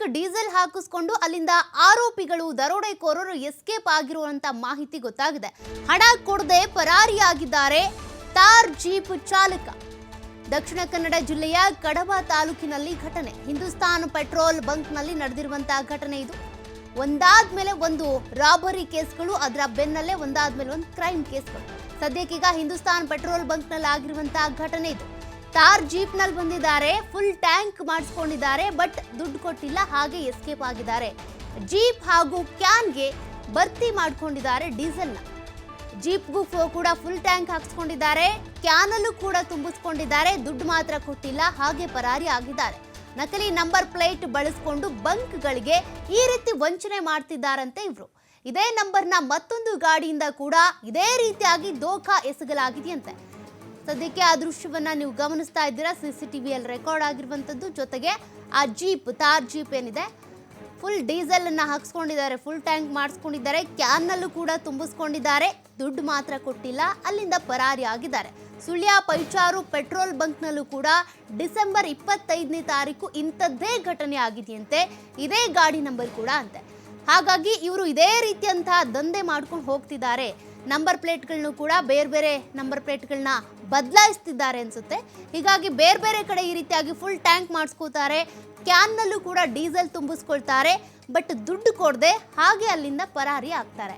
Tank diesel ಹಾಕಿಸ್ಕೊಂಡು ಅಲ್ಲಿಂದ ಆರೋಪಿಗಳು ದರೋಡೆಕೋರರು ಎಸ್ಕೇಪ್ ಆಗಿರುವಂತ ಮಾಹಿತಿ ಗೊತ್ತಾಗಿದೆ. ಹಣ ಕೊಡದೆ ಪರಾರಿಯಾಗಿದ್ದಾರೆ ತಾರ್ ಜೀಪ್ ಚಾಲಕ. ದಕ್ಷಿಣ ಕನ್ನಡ ಜಿಲ್ಲೆಯ ಕಡಬ ತಾಲೂಕಿನಲ್ಲಿ ಘಟನೆ. ಹಿಂದೂಸ್ತಾನ್ ಪೆಟ್ರೋಲ್ ಬಂಕ್ನಲ್ಲಿ ನಡೆದಿರುವಂತಹ ಘಟನೆ ಇದು. ಒಂದಾದ ಮೇಲೆ ಒಂದು ರಾಬರಿ ಕೇಸ್ಗಳು, ಅದರ ಬೆನ್ನಲ್ಲೇ ಒಂದಾದ ಮೇಲೆ ಒಂದು ಕ್ರೈಮ್ ಕೇಸ್ಗಳು. ಸದ್ಯಕ್ಕೀಗ ಹಿಂದೂಸ್ತಾನ್ ಪೆಟ್ರೋಲ್ ಬಂಕ್ನಲ್ಲಿ ಆಗಿರುವಂತಹ ಘಟನೆ ಇದು. ತಾರ್ ಜೀಪ್ನಲ್ಲಿ ಬಂದಿದ್ದಾರೆ ಫುಲ್ ಟ್ಯಾಂಕ್ ಮಾಡಿಸ್ಕೊಂಡಿದ್ದಾರೆ ಬಟ್ ದುಡ್ಡು ಕೊಟ್ಟಿಲ್ಲ, ಹಾಗೆ ಎಸ್ಕೇಪ್ ಆಗಿದ್ದಾರೆ. ಜೀಪ್ ಹಾಗೂ ಕ್ಯಾನ್ಗೆ ಭರ್ತಿ ಮಾಡ್ಕೊಂಡಿದ್ದಾರೆ ಡೀಸೆಲ್ನ. ಜೀಪ್ಗೂ ಕೂಡ ಫುಲ್ ಟ್ಯಾಂಕ್ ಹಾಕಿಸ್ಕೊಂಡಿದ್ದಾರೆ, ಕ್ಯಾನಲ್ಲೂ ಕೂಡ ತುಂಬಿಸ್ಕೊಂಡಿದ್ದಾರೆ, ದುಡ್ಡು ಮಾತ್ರ ಕೊಟ್ಟಿಲ್ಲ, ಹಾಗೆ ಪರಾರಿ ಆಗಿದ್ದಾರೆ. ನಕಲಿ ನಂಬರ್ ಪ್ಲೇಟ್ ಬಳಸ್ಕೊಂಡು ಬಂಕ್ಗಳಿಗೆ ಈ ರೀತಿ ವಂಚನೆ ಮಾಡ್ತಿದ್ದಾರಂತೆ ಇವರು. ಇದೇ ನಂಬರ್ನ ಮತ್ತೊಂದು ಗಾಡಿಯಿಂದ ಕೂಡ ಇದೇ ರೀತಿಯಾಗಿ ದೋಖಾ ಎಸಗಲಾಗಿದೆಯಂತೆ. ಸದ್ಯಕ್ಕೆ ಆ ದೃಶ್ಯವನ್ನ ನೀವು ಗಮನಿಸ್ತಾ ಇದ್ದೀರಾ? ಸಿ ಸಿ ಟಿವಿಯಲ್ಲಿ ರೆಕಾರ್ಡ್ ಆಗಿರುವಂಥದ್ದು. ಜೊತೆಗೆ ಆ ಜೀಪ್ ತಾರ್ ಜೀಪ್ ಏನಿದೆ? ಫುಲ್ ಡೀಸೆಲ್ ಅನ್ನ ಹಾಕ್ಸ್ಕೊಂಡಿದ್ದಾರೆ. Full tank ಮಾಡಿಸ್ಕೊಂಡಿದ್ದಾರೆ. ಕ್ಯಾನ್ನಲ್ಲೂ ಕೂಡ ತುಂಬಿಸ್ಕೊಂಡಿದ್ದಾರೆ. ದುಡ್ಡು ಮಾತ್ರ ಕೊಟ್ಟಿಲ್ಲ. ಅಲ್ಲಿಂದ ಪರಾರಿ ಆಗಿದ್ದಾರೆ. ಸುಳ್ಯ, ಪೈಚಾರು, ಪೆಟ್ರೋಲ್ ಬಂಕ್ನಲ್ಲೂ ಕೂಡ ಡಿಸೆಂಬರ್ ಇಪ್ಪತ್ತೈದನೇ ತಾರೀಕು ಇಂಥದ್ದೇ ಘಟನೆ ಆಗಿದೆಯಂತೆ. ಇದೇ ಗಾಡಿ ನಂಬರ್ ಕೂಡ ಅಂತೆ. ಹಾಗಾಗಿ ಇವರು ಇದೇ ರೀತಿಯಂತಹ ದಂಧೆ ಮಾಡ್ಕೊಂಡು ಹೋಗ್ತಿದ್ದಾರೆ. ನಂಬರ್ ಪ್ಲೇಟ್ಗಳನ್ನು ಕೂಡ ಬೇರೆ ಬೇರೆ ನಂಬರ್ ಪ್ಲೇಟ್ಗಳನ್ನ ಬದಲಾಯಿಸ್ತಿದ್ದಾರೆ ಅನ್ಸುತ್ತೆ. ಹೀಗಾಗಿ ಬೇರೆ ಬೇರೆ ಕಡೆ ಈ ರೀತಿಯಾಗಿ ಫುಲ್ ಟ್ಯಾಂಕ್ ಮಾಡಿಸ್ಕೋತಾರೆ. ಕ್ಯಾನ್ನಲ್ಲೂ ಕೂಡ ಡೀಸೆಲ್ ತುಂಬಿಸ್ಕೊಳ್ತಾರೆ. ಬಟ್ ದುಡ್ಡು ಕೊಡದೆ ಹಾಗೆ ಅಲ್ಲಿಂದ ಪರಾರಿ ಆಗ್ತಾರೆ.